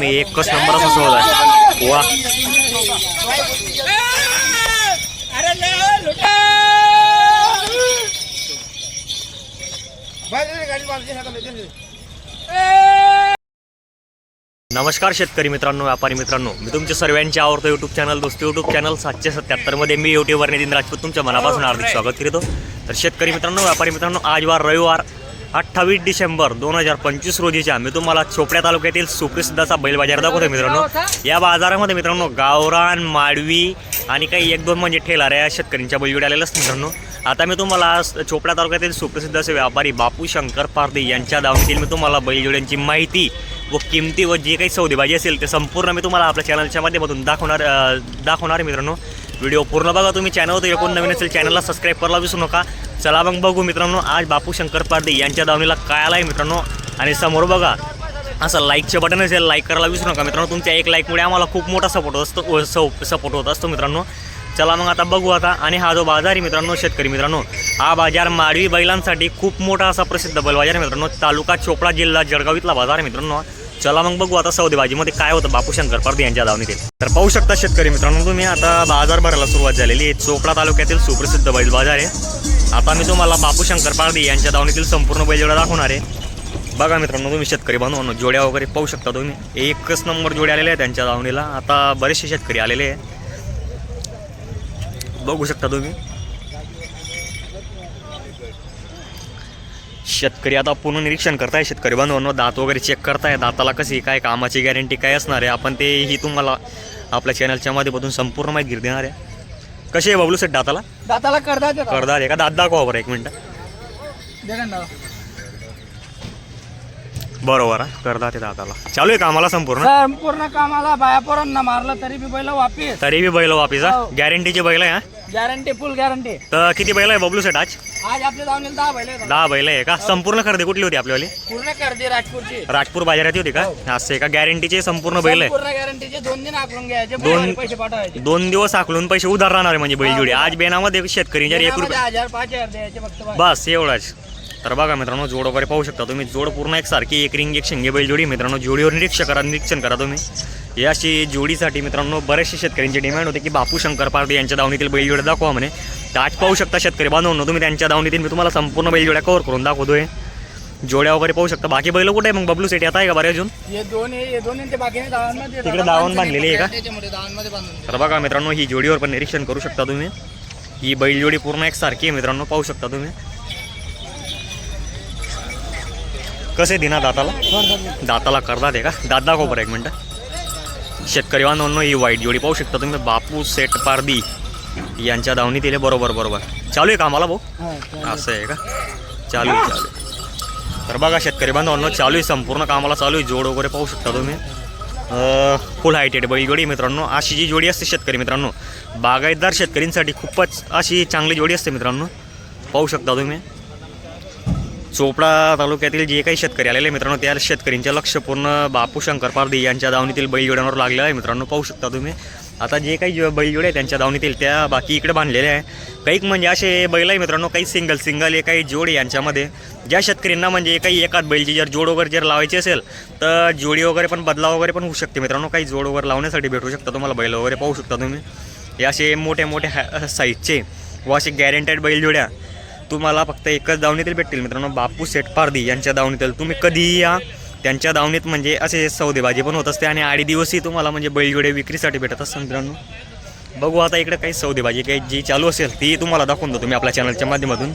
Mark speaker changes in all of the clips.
Speaker 1: मी एकच नंबर असा सोहळा आहे. वा. नमस्कार शेतकरी मित्रांनो व्यापारी मित्रांनो. मी तुमच्या सर्वांचे आवडतो YouTube channel Dost YouTube channel सातशे सत्याहत्तरमध्ये मी युट्यूबवर नितीन राजपूत तुमच्या मनापासून हार्दिक स्वागत करतो. तर शेतकरी मित्रांनो व्यापारी मित्रांनो आज वार रविवार. अठ्ठावीस डिसेंबर दोन हजार पंचवीस रोजीच्या मी तुम्हाला चोपड्या तालुक्यातील सुप्रसिद्धाचा बैल बाजार दाखवतो मित्रांनो या बाजारामध्ये मित्रांनो गावरान माडवी आणि काही एक दोन म्हणजे ठेलाऱ्या या शेतकऱ्यांच्या बैलजोड्या आलेल्या असतात मित्रांनो. आता मी तुम्हाला आज चोपडा तालुक्यातील सुप्रसिद्ध असे व्यापारी बापू शंकर पारदे यांच्या दावणीतील मी तुम्हाला बैलजोड्यांची माहिती व किमती व जे काही सौदेबाजी असेल ते संपूर्ण मी तुम्हाला आपल्या चॅनलच्या माध्यमातून दाखवणार दाखवणार आहे मित्रांनो. व्हिडिओ पूर्ण बघा तुम्ही. चॅनलवर कोण नवीन असेल चॅनलला सबस्क्राईब करायला विसरू नका. चला मग बघू मित्रांनो आज बापू शंकर पारदे यांच्या दावणीला काय आला आहे मित्रांनो. आणि समोर बघा असं लाईकचे बटन असेल लाईक करायला विसरू नका मित्रांनो. तुमच्या एक लाईकमुळे आम्हाला खूप मोठा सपोर्ट असतो सपोर्ट होत असतो मित्रांनो. चला मग आता बघू आता. आणि हा जो बाजार आहे मित्रांनो शेतकरी मित्रांनो हा बाजार माडवी बैलांसाठी खूप मोठा असा प्रसिद्ध बैल बाजार आहे मित्रांनो. तालुका चोपडा जिल्हा जळगाव इथला बाजार आहे मित्रांनो. चला मग बघू आता सौदेबाजीमध्ये काय होतं बापू शंकर पारदे यांच्या दावणीतील. तर पाहू शकता शेतकरी मित्रांनो तुम्ही आता बाजार भरायला सुरुवात झालेली आहे. चोपडा तालुक्यातील सुप्रसिद्ध बैल बाजार आहे. आता मी तुम्हाला बापू शंकर पारदे यांच्या दावणीतील संपूर्ण बैलजोड्या दाखवणार आहे. बघा मित्रांनो तुम्ही शेतकरी बांधवांनो जोड्या वगैरे पाहू शकता तुम्ही. एकच नंबर जोड्या आलेल्या आहेत त्यांच्या दावणीला. आता बरेचसे शेतकरी आलेले आहे बघू शकता तुम्ही. शेतकरी आता पूर्ण निरीक्षण करताय शेतकरी बांधवांनो. दात वगैरे चेक करताय. दाताला कशी काय कामाची गॅरंटी काय असणार आहे? आपण ते ही तुम्हाला आपल्या चॅनलच्या माध्यमातून संपूर्ण माहिती देणार आहे. कशी आहे बबलू सेट दाताला?
Speaker 2: दाताला करदा देता.
Speaker 1: करदात आहे का? दात दाखवा बरं एक मिनटं.
Speaker 2: दे ना.
Speaker 1: बरोबर आहे करदात आहे दाताला. चालू आहे कामाला संपूर्ण?
Speaker 2: संपूर्ण कामाला बाया पोरांना मारलं तरी बी बैल वापिस.
Speaker 1: तरी बी बैल वापिसा
Speaker 2: हो.
Speaker 1: गॅरंटीची बैल आहे हा?
Speaker 2: गॅरंटी फुल गॅरंटी
Speaker 1: तर किती बैल आहे? बबलू सेट आज?
Speaker 2: आज आपल्या दावणीला दहा बैल आहेत.
Speaker 1: दहा बैल आहे का? संपूर्ण खरेदी कुठली होती आपल्यावाली?
Speaker 2: पूर्ण करते राजपूरची.
Speaker 1: राजपूर बाजारात होती का? असं आहे का? गॅरंटीचे संपूर्ण बैल आहे.
Speaker 2: पूर्ण गॅरंटीचे दोन दिन आकलून घ्यायचे
Speaker 1: दोन-
Speaker 2: दोन पैसे पाठवायचे.
Speaker 1: दोन दिवस आकलून पैसे उधार राहणार आहे म्हणजे बैलजोडी. आज बेनामध्ये शेतकरी एक रुपये
Speaker 2: हजार पाच हजार द्यायचे फक्त. बस
Speaker 1: एवढाच. तर बघा मित्रांनो जोड वगैरे पाहू शकता तुम्ही. जोड पूर्ण एक सारखी एक रिंग एक शिंगे बैलजोडी. मित्रांनो जोडीवर निरीक्षण करा निरीक्षण करा तुम्ही. या अशी जोडीसाठी मित्रांनो बरेचसे शेतकऱ्यांची डिमांड होते की बापू शंकर पारदे यांच्या दावणीतील बैलजोड्या दाखवा म्हणे. तर आज पाहू शकता शेतकरी बांधवांनो तुम्ही त्यांच्या दावणीतील मी तुम्हाला संपूर्ण बैलजोड्या कव्हर करून दाखवतोय. जोड्या वगैरे पाहू शकता. बाकी बैल कुठे आहे मग? बबलू सेट आता आहे का बरे अजून? तिकडे दावण बांधलेली आहे का? तर बघा मित्रांनो ही जोडीवर पण निरीक्षण करू शकता तुम्ही. ही बैलजोडी पूर्ण एक सारखी आहे मित्रांनो पाहू शकता तुम्ही. कसे दिना दाताला? दाताला करतात आहे का दात दाखव बरं एक मिनटं. शेतकरी बांधवांनो ही वाईट जोडी पाहू शकता तुम्ही. बापू सेट पारदी यांच्या दावणीत येले बरोबर बरोबर. चालू आहे कामाला भाऊ?
Speaker 2: हा.
Speaker 1: असं आहे का? चालू आहे चालू आहे. तर बघा शेतकरी बांधवांनो चालू आहे संपूर्ण कामाला चालू आहे. जोड वगैरे पाहू शकता तुम्ही. फुल हायटेड बैल जोडी मित्रांनो. अशी जी जोडी असते शेतकरी मित्रांनो बागायतदार शेतकऱ्यांसाठी खूपच अशी चांगली जोडी असते मित्रांनो. पाहू शकता तुम्ही. चोपडा तालुक्यातील जे काही शेतकरी आलेले आहे मित्रांनो त्या शेतकरींच्या लक्ष पूर्ण बापू शंकर पारदी यांच्या दावणीतील बैलजोड्यांवर लागलेलं आहे. मित्रांनो पाहू शकता तुम्ही. आता जे काही जो- बैलजोडे आहे त्यांच्या दावणीतील त्या बाकी इकडे बांधलेल्या आहे काही म्हणजे असे बैल आहे मित्रांनो काही सिंगल सिंगल आहे काही जोड यांच्यामध्ये. ज्या शेतकऱ्यांना म्हणजे काही एकाच बैलची जर जोड वगैरे जर लावायची असेल तर जोडी वगैरे पण बदला वगैरे पण होऊ शकते. मित्रांनो काही जोड वगैरे लावण्यासाठी भेटू शकता तुम्हाला बैल वगैरे पाहू शकता तुम्ही. हे असे मोठे मोठे हॅ साईजचे व असे गॅरंटेड बैलजोड्या. तुम्हाला फक्त एकच दावणीतील भेटतील मित्रांनो. बापू सेठ पारदी यांच्या दावणीतील तुम्ही कधीही या. त्यांच्या दावणीत म्हणजे असे सौदेबाजी पण होत असते आणि आडी दिवसही तुम्हाला म्हणजे बैलजोडे विक्रीसाठी भेटत असतात मित्रांनो. बघू आता इकडे काही सौदेबाजी काही जी चालू असेल ती तुम्हाला दाखवून देतो तुम्ही आपल्या चॅनलच्या माध्यमातून.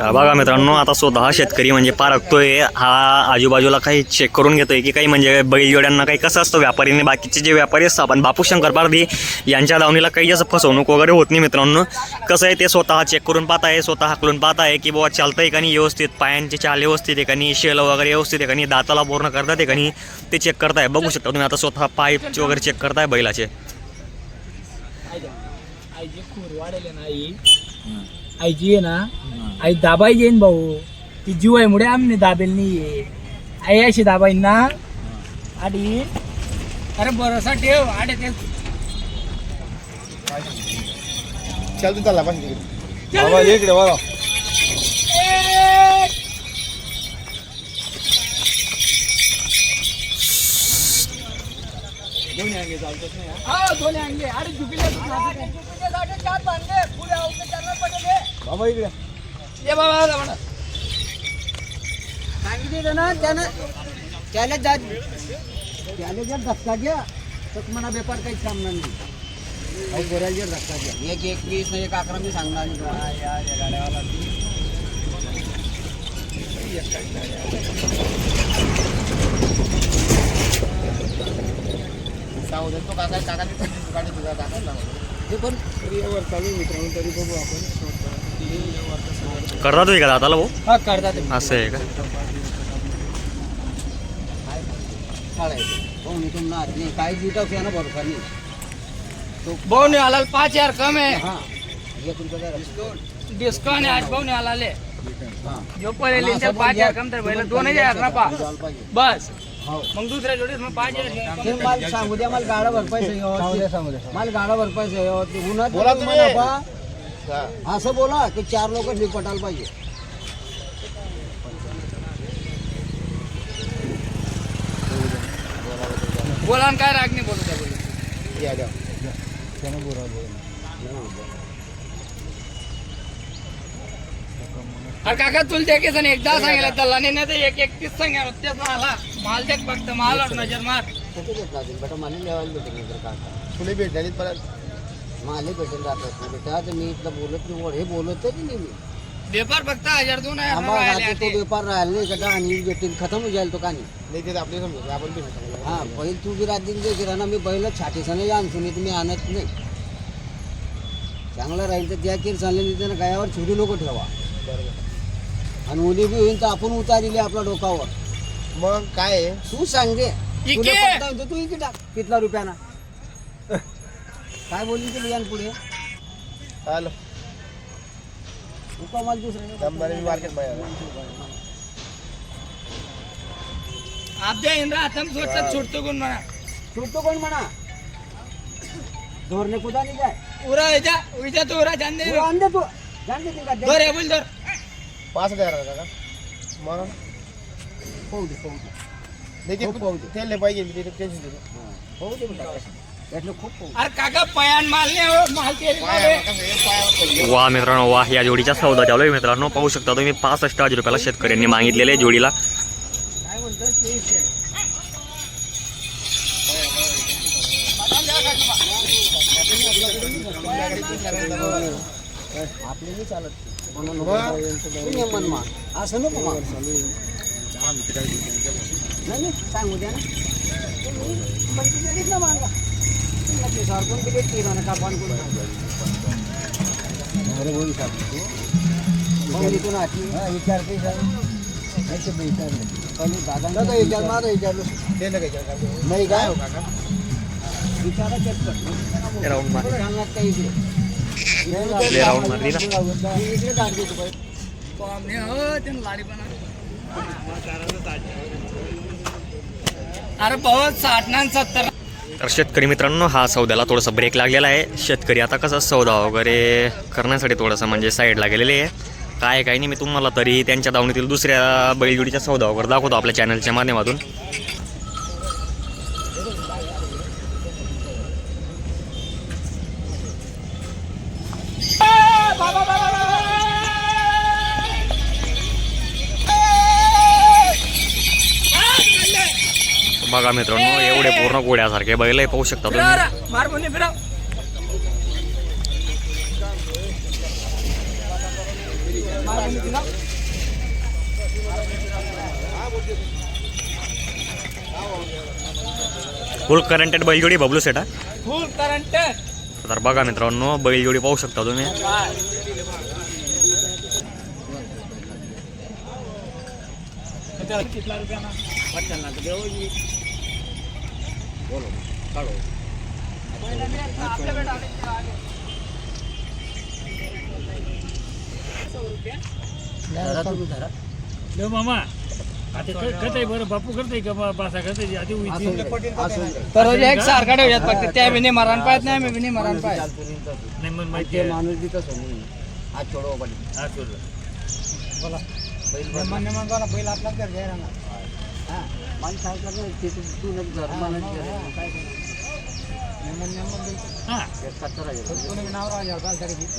Speaker 1: तर बघा मित्रांनो आता स्वतः शेतकरी म्हणजे पारखतोय. हा आजूबाजूला काही चेक करून घेतोय की काही म्हणजे बैलजोड्यांना काही कसं असतं व्यापारीने बाकीचे जे व्यापारी असतात पण बापू शंकर पारधी यांच्या दावणीला काही असं फसवणूक वगैरे होत नाही मित्रांनो. कसं आहे ते स्वतः चेक करून पाहत आहे स्वतः हाकलून पाहत आहे की बाबा चालतंय का नाही व्यवस्थित पायांचे चाल व्यवस्थित आहे का नाही शेल वगैरे व्यवस्थित आहे का नाही दाताला पूर्ण करतात आहे का नाही ते चेक करताय. बघू शकता तुम्ही आता स्वतः पाईपचे वगैरे चेक करताय बैलाचे.
Speaker 2: आईची खूर ना आई. आहे ना आई दाबाई येईन भाऊ. ती जीव आहे मुळे आम्ही दाबेल नाही आहे आई अशी दाबाईन ना. आणि अरे बरसा ठेव आडे ते
Speaker 3: चल तू चालला पण बाबा इकडे बाबा.
Speaker 2: दोन्ही आणले अरे झुकले
Speaker 3: बाबा इकडे.
Speaker 2: ये बाबा बाबा.
Speaker 4: सांगितलं ना त्यानं त्याला जात त्याला जर धक्का घ्या तर तुम्हाला व्यापार काहीच कामणार नाही. काही बोलायला जर धक्का घ्या एक एक अकरा मी सांगणार नाही. या गाड्यावाला
Speaker 3: तो काका काका काका.
Speaker 4: हे पण
Speaker 3: वर चालू मित्रांनो तरी बघू आपण.
Speaker 1: करता तुम्ही का दादाला भाऊ?
Speaker 4: हा करतात
Speaker 1: असं आहे का?
Speaker 4: हो
Speaker 2: भाऊ ने आला पाच हजार कम है
Speaker 4: हा. राहतो?
Speaker 2: डिस्काउंट है आज भाऊ ने आला ले. जो पहिले लिंटर पाच हजार कम तर पहिला दोन हजार ना पा बस.
Speaker 4: हो.
Speaker 2: मग दुसऱ्या जोडीत मग पाच हजार
Speaker 4: माल सांगू द्या मला गाडा भरपाई मला गाडा भरपाई उन्हात असं बोला की चार लोक निपटायला पाहिजे.
Speaker 2: बोला न काय राग नाही बोलू त्या बोलू अरे काका तुला ते केसन एकदा सांगितलं त्याला नाही तर एक एकतीस सांगितलं तेच आला माल देख फक्त माल नजर मार.
Speaker 4: कुठे घेतला असेल बेटा मला लेवायला भेटेल नंतर काका.
Speaker 3: फुले भेट झाली परत
Speaker 4: मला भेटेल राहतात. ना बेटा तर मी इथलं बोलत नाही हे बोलतच नाही मी?
Speaker 2: व्यापार फक्त हजार दोन
Speaker 4: आम्हाला तो. व्यापार राहिला नाही का आणि भेटेल खतम होऊन जाईल तो कानी
Speaker 3: नाही? ते आपले समजू आपण बी सांगू
Speaker 4: हा बैल तू जे मी बैल छाटीसाने आणतो नाही तुम्ही आणत नाही. चांगलं राहील तर त्या केर चालले त्यानं गायावर छोटी लोक ठेवा.
Speaker 3: बरोबर.
Speaker 4: आणि उद्या बी होईल तर आपण उतारिले आपल्या डोकावर.
Speaker 3: मग काय? आहे
Speaker 4: तू सांगे
Speaker 2: इके.
Speaker 4: तुला तू? इथे टाक. कितला रुपयाना? काय बोलली तुला यान पुढे?
Speaker 3: हॅलो
Speaker 4: उका माल
Speaker 3: दमदारी मार्केटमध्ये
Speaker 2: आपल्या इंद्रा हातम सोडतात सुटतो कोण म्हणा?
Speaker 4: सुटतो कोण म्हणा? धोरणे कुठं नाही जाय
Speaker 2: उरा विजा विजा तो उरा जान दे.
Speaker 4: तू आण दे तू. जाण दे तिला
Speaker 2: दर आहे बोल दर
Speaker 3: पाच हजार काका. मग?
Speaker 4: पाहू दे पाहू दे.
Speaker 3: नाही
Speaker 4: हो, पाहू दे.
Speaker 3: ते पाहिजे मी ते टेन्शन
Speaker 4: हा, पाहू दे खूप.
Speaker 2: अरे काका पयान माल नाही हो माल.
Speaker 1: वा मित्रांनो वा या जोडीचा सौदा चालू आहे मित्रांनो पाहू शकता तुम्ही पासष्ट हजार रुपयाला शेतकऱ्यांनी मागितलेले आहे जोडीला
Speaker 2: काय.
Speaker 4: आपले नाही चालत असं नको मा नाही नाही, सांगू द्या ना तुम्ही म्हणते तरीच ना मागा नक्की सारखून किती तीन कापान कोण इथून आठी विचारते पहिले दादा विचार माझा विचारलं
Speaker 3: ते नाही काय काका.
Speaker 4: नाही
Speaker 3: काय हो काका
Speaker 4: विचारा
Speaker 1: राऊंड मार.
Speaker 4: काही इकडे.
Speaker 1: राऊंड मारली ना
Speaker 4: इकडे काढ बाई.
Speaker 2: अरे भाऊ साठ ना सत्तर
Speaker 1: तर शेतकरी मित्रांनो हा सौद्याला थोडंसं ब्रेक लागलेला आहे. शेतकरी आता कसं सौदा वगैरे करण्यासाठी थोडंसं म्हणजे साईडला गेलेले आहे. काय काय नाही मी तुम्हाला तरी त्यांच्या दावणीतील दुसऱ्या बैलजोडीच्या सौदा वगैरे दाखवतो आपल्या चॅनलच्या माध्यमातून. बघा मित्रांनो एवढे पूर्ण गोड्यासारखे बैल पाहू शकता तुम्ही. फुल करंटेड बैलजोडी बबलू सेटा
Speaker 2: फुल करंट
Speaker 1: तर बघा मित्रांनो बैलजोडी पाहू शकता तुम्ही.
Speaker 2: कितला रुपयाना पटकन देऊ
Speaker 4: धरा तुम्ही धरा.
Speaker 5: देव मामा. आता करत आहे बरं बापू करते का बा- बासा करते आधी
Speaker 4: असं
Speaker 5: उइची
Speaker 4: होईल. असं होईल.
Speaker 2: तर एक सारखा फक्त त्या बी नाही मरण पाहत नाही मी बी नाही मरण पाहत
Speaker 4: चालतं नाही तसं.
Speaker 5: नाही मग
Speaker 4: आणि
Speaker 5: माहिती
Speaker 4: ते
Speaker 5: आहे.
Speaker 4: माणूस बी तसं म्हणून. आज छोडवा पाहिजे
Speaker 5: सोडलं
Speaker 4: बैल.
Speaker 2: बैल आपला घर ना.
Speaker 4: माणूस काय करणार? ते तू- तू नको धर, माणूस धर. काय करणार?
Speaker 5: हा.
Speaker 4: एकाहत्तर हजार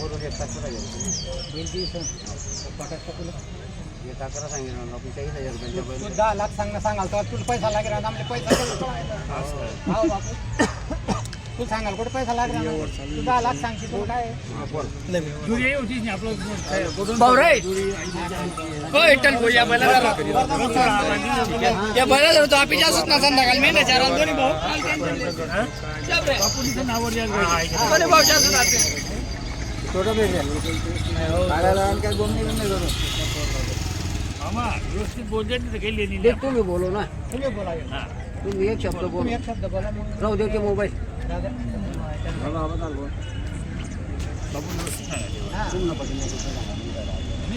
Speaker 4: वरून एकाहत्तर हजार एक अकरा सांगितलं चाळीस हजार रुपयांच्या बैल
Speaker 3: दहा लाख सांग सांगाल तर तुला पैसा लागेल आमले पैसा हो. बापू. तू सांगाल कुठे पैसा लागला तू दहा लाख सांगशील तू काय?
Speaker 2: हो
Speaker 4: तुम्ही बोलो ना
Speaker 3: तुम्ही बोला
Speaker 5: हा
Speaker 4: तुम्ही एक शब्द बोल
Speaker 3: एक शब्द बोला.
Speaker 4: राहू दे मोबाईल.
Speaker 5: नाही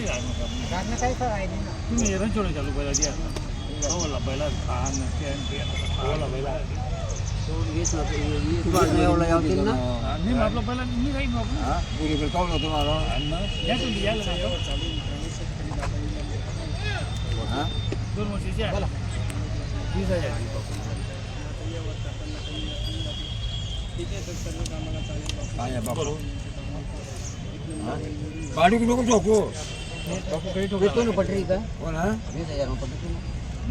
Speaker 5: राहणार का?
Speaker 3: गाणं काही करायचं नाही ना.
Speaker 5: तुम्ही रणछोड चालू पहिला द्या खावाला पहिला खान ते खावाला पहिला
Speaker 4: वीस नको वीस वीस एवढा यावतील ना
Speaker 5: मी आपलं पहिला मी राहीन आपलं या तुम्ही यायला नाही हो. दोन वर्षाची आहे. वीस हजार
Speaker 4: देतो ना पटरी का वीस हजार पटरी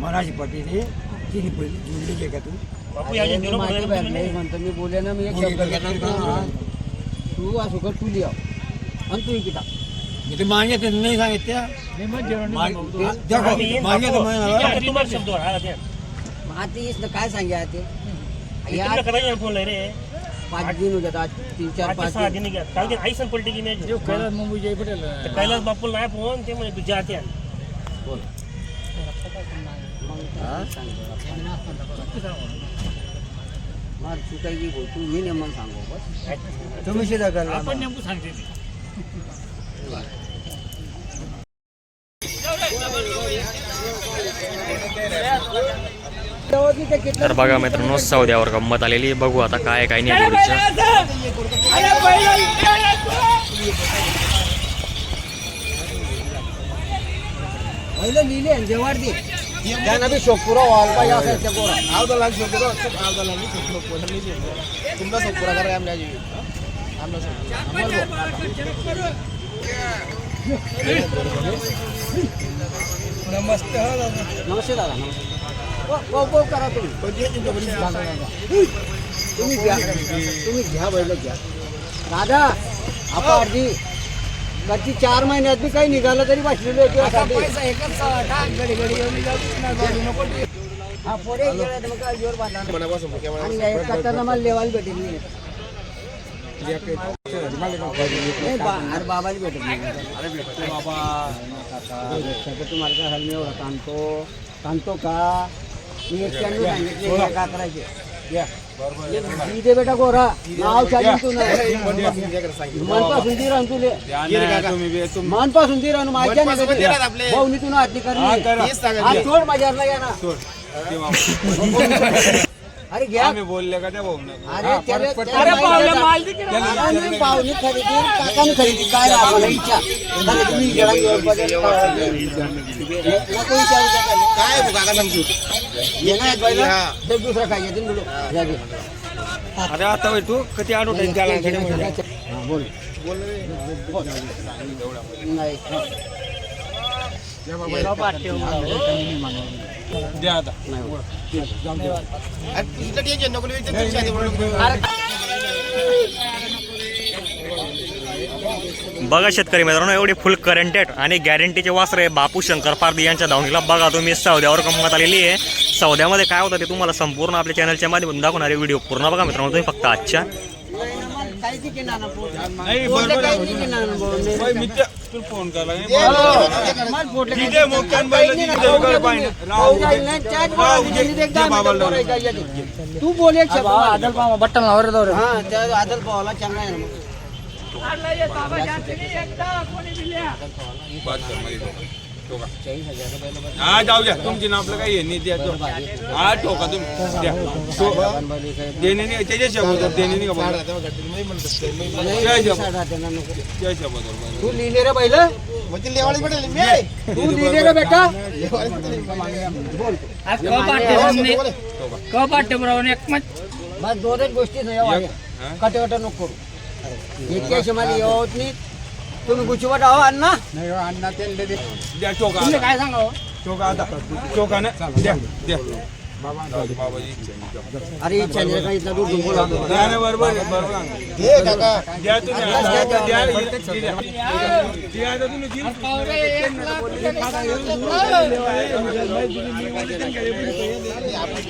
Speaker 6: मराठी पट्टीने तिन्ही पहिली जुळली का तू
Speaker 5: बापू या जे दिलं
Speaker 4: माहिती
Speaker 5: बघायला
Speaker 4: भेटले म्हणतो मी बोले ना मी एक शब्द घेतो ना. तू असू कर तू लिहा आणि तू किता
Speaker 6: मी तर मागे तर नाही सांगित त्या
Speaker 5: नाही, मग जेवण नाही
Speaker 6: मागे-
Speaker 5: बनवतो.
Speaker 6: देखो,
Speaker 5: आम्ही येईन
Speaker 6: मागे तर
Speaker 5: बापू.
Speaker 6: म्हणाला.
Speaker 5: ठीक आहे, तुम्हाला शब्द वर आला त्या.
Speaker 4: आता येस ना काय सांगा ते
Speaker 7: तुम्ही
Speaker 4: या
Speaker 7: करायला फोन रे
Speaker 4: पाच दिन होते आता तीन चार
Speaker 7: पाच सहा
Speaker 4: दिन.
Speaker 7: घ्या काल आई सन पलटी की मॅच
Speaker 5: जो कैलास मुंबई जय पटेल.
Speaker 7: कैलास बापूल नाही फोन ते म्हणे तुझ्या हाती.
Speaker 4: मार चुकायची बोल तू मी नेमन सांगू बस.
Speaker 6: तुम्ही शिदा करला
Speaker 5: आपण नेमकं सांगते ते.
Speaker 1: तर बघा मित्रांनो सौद्यावर गंमत आलेली. बघू आता काय काय नाही
Speaker 4: लिहिले दे त्यांना बी शोकपुरा पाहिजे
Speaker 3: आवदा आवदा तुमचा करा जीवी आमला नमस्ते दादा
Speaker 4: नमस्ते. ओ, करा तुम्ही. तुम्ही घ्या तुम्ही घ्या बैल घ्या. दादा आपण अर्धी कधी चार महिन्यात बी काही निघालं तरी
Speaker 2: नको
Speaker 4: हा कट्ट्यानं मला लेवायला भेटेल अरे भेटत नाही बाबा. तुम्हाला काय हल मी एवढा ताणतो ताणतो का? मी एक्क्याण्णव सांगितले हे का करायचे दे बेटा गोरा नाव चालून तू नाही मनपासून ती राहून तुले मनपासून ती राहून माझ्या
Speaker 3: मनपासून राहत आपले.
Speaker 4: भाऊनी तू हातली करली
Speaker 3: तेच सांगत
Speaker 4: हात
Speaker 3: आहे.
Speaker 4: सोड माझ्यावर नाही या ना. अरे घ्या.
Speaker 6: बोलले का त्या भाऊ
Speaker 4: अरे त्याला- त्याला
Speaker 2: अरे
Speaker 4: माहिती
Speaker 2: पावलं
Speaker 4: आहे
Speaker 2: माल दे की रे.
Speaker 4: का? आम्ही पाहुणे खरेदी काकाने खरेदी काय आपल्याला इच्छा. तुम्ही. नको विचारू त्याला.
Speaker 3: काय काका सांगतो
Speaker 4: तर दुसरा बोलो. घे.
Speaker 6: अरे आता होय तू कधी आणू त्याला
Speaker 4: हा, बोल. नाही. नाही बोल.
Speaker 3: टेन्शन
Speaker 1: बघा शेतकरी मित्रांनो एवढे फुल करंटेड आणि गॅरंटीचे वासर आहे. बापू शंकर पारदी यांच्या धावणीला बघा तुम्ही सौद्यावर गंमत आलेली आहे. सौद्यामध्ये काय होतं ते तुम्हाला संपूर्ण आपल्या चॅनलच्या माध्यमातून दाखवणारे व्हिडिओ पूर्ण बघा मित्रांनो तुम्ही फक्त आजच्या
Speaker 4: काहीच की नाना पोट.
Speaker 6: नाही
Speaker 4: पोटलं
Speaker 6: बरोबर
Speaker 4: काहीच की नाना पोट.
Speaker 6: होय, मी त्या- तुला फोन केला
Speaker 3: ये, ये, ये,
Speaker 4: मला पोटलं
Speaker 6: ठीक
Speaker 4: काहीच
Speaker 6: आहे,
Speaker 4: नाही.
Speaker 6: मग काय
Speaker 4: काही
Speaker 6: बैल
Speaker 4: नाही,
Speaker 6: तिथे
Speaker 4: राहू
Speaker 6: उगाच
Speaker 4: दे
Speaker 6: पाहिजे.
Speaker 4: तुम्ही.
Speaker 6: राहू
Speaker 4: राहू
Speaker 6: दे.
Speaker 4: जाईल ना, त्याच
Speaker 6: राहू
Speaker 4: बरोबर
Speaker 6: दे.
Speaker 4: तिथे एकदा
Speaker 6: जे बाबाला
Speaker 4: मिनिटं
Speaker 6: लावलं.
Speaker 4: बोलायचं. तू बोल एक शब्द
Speaker 2: आदल पावा बट्टन लावर दौर
Speaker 4: हा त्या आदल पावाला चांगला आहे ना मग चाळीस बस.
Speaker 6: हा जाऊ द्या. तुमची नाव आपलं काही हे नाही द्या तो. हा ठोका तुम्ही. द्या. देणे नाही त्याच्या शब्दात देणे नाही का. त्या
Speaker 4: तू लिहिले रे
Speaker 3: लेवाळी मी.
Speaker 4: तू लिहिले बेटा.
Speaker 3: लेवाळी.
Speaker 4: बोल
Speaker 2: क एक मत.
Speaker 4: बस दोनच गोष्टी नाही? कटे कटे नको करू. इतक्याशी मला येत नाही. तुम्ही गुचवट आहो अण्णा.
Speaker 3: नाही हो, अण्णा त्यांना दे.
Speaker 6: द्या टोका
Speaker 3: तुम्ही
Speaker 6: आता.
Speaker 3: काय सांगा हो?
Speaker 6: टोका आता. टोका ना. द्या द्या. बाबाजी इच्छा
Speaker 4: अरे इथला दूर
Speaker 6: द्या ना बरोबर आहे, बरोबर आहे.
Speaker 3: हे काका.
Speaker 6: द्या तुम्ही आता, द्या, द्या, द्या. द्या आता तुम्ही दिल.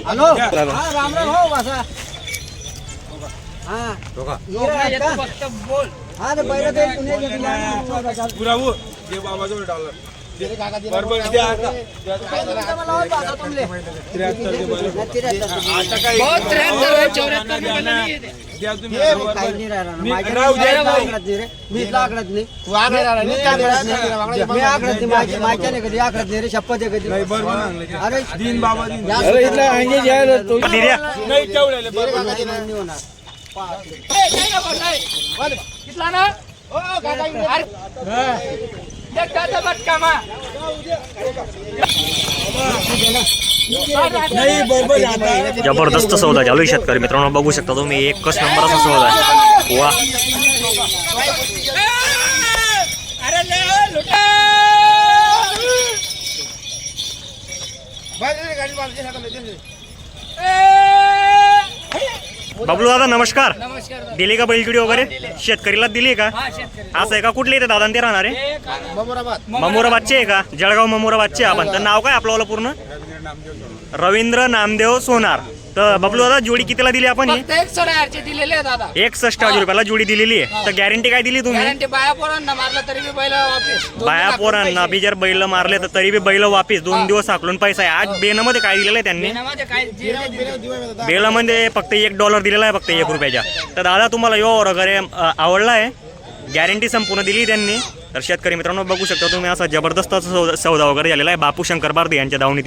Speaker 4: हॅलो? हा हो हा. हा पहिलं घेतलं.
Speaker 6: पुरा हो. बाबाजवळ डॉलर दे. बरोबर.
Speaker 4: अरे
Speaker 6: दिन बाबा. नाही तेवढ्याले बरोबर
Speaker 4: काकाची नोंदणी होणार.
Speaker 2: कितला ना ओ काका इकडे. अरे. एक गाजा बटका मा.
Speaker 6: नाही बरोबर आहे आता
Speaker 1: जबरदस्त सौदा चालू आहे शेतकरी मित्रांनो बघू शकता तुम्ही एकच नंबरचा सौदा आहे वा
Speaker 2: अरे ले लुटा
Speaker 1: बबलू दादा नमस्कार.
Speaker 2: नमस्कार दादा.
Speaker 1: दिली का बैलजुडी वगैरे? शेतकरीला दिली. का?
Speaker 2: हा
Speaker 1: असं आहे का कुठले येते दादा ते राहणार आहे. ममुराबादचे आहे का? जळगाव ममुराबादचे आपण. तर नाव काय आपलं वालं पूर्ण? रवींद्र नामदेव सोनार. तर बबलू दादा जोडी कितीला दिली आपण ही?
Speaker 2: फक्त एक सोडायचे दिलेले आहे दादा.
Speaker 1: एकसष्ट हजार रुपयाला जोडी दिलेली आहे. तर गॅरंटी काय दिली तुम्ही?
Speaker 2: गॅरंटी बाया पोरांना मारलं तरी मी पहिला वापस. दोन
Speaker 1: बाया
Speaker 2: लाख रुपये
Speaker 1: पोरांना बी जर बैल मारले तर तरी बी बैल वापिस. दोन दिवस हाकलून पैसा आहे. आज बेनमध्ये काय दिलेलं आहे त्यांनी?
Speaker 2: देण्यामध्ये काय जिरे दिले.
Speaker 1: बेलामध्ये फक्त एक डॉलर दिलेला आहे फक्त एक रुपयाच्या. तर दादा तुम्हाला यो वगैरे अ, आवडला आहे? गॅरंटी संपूर्ण दिली त्यांनी. तर शेतकरी मित्रांनो बघू शकता तुम्ही असा जबरदस्त सौदा सौदा वगैरे झालेला आहे. बापू शंकर बारदे यांच्या दावणीत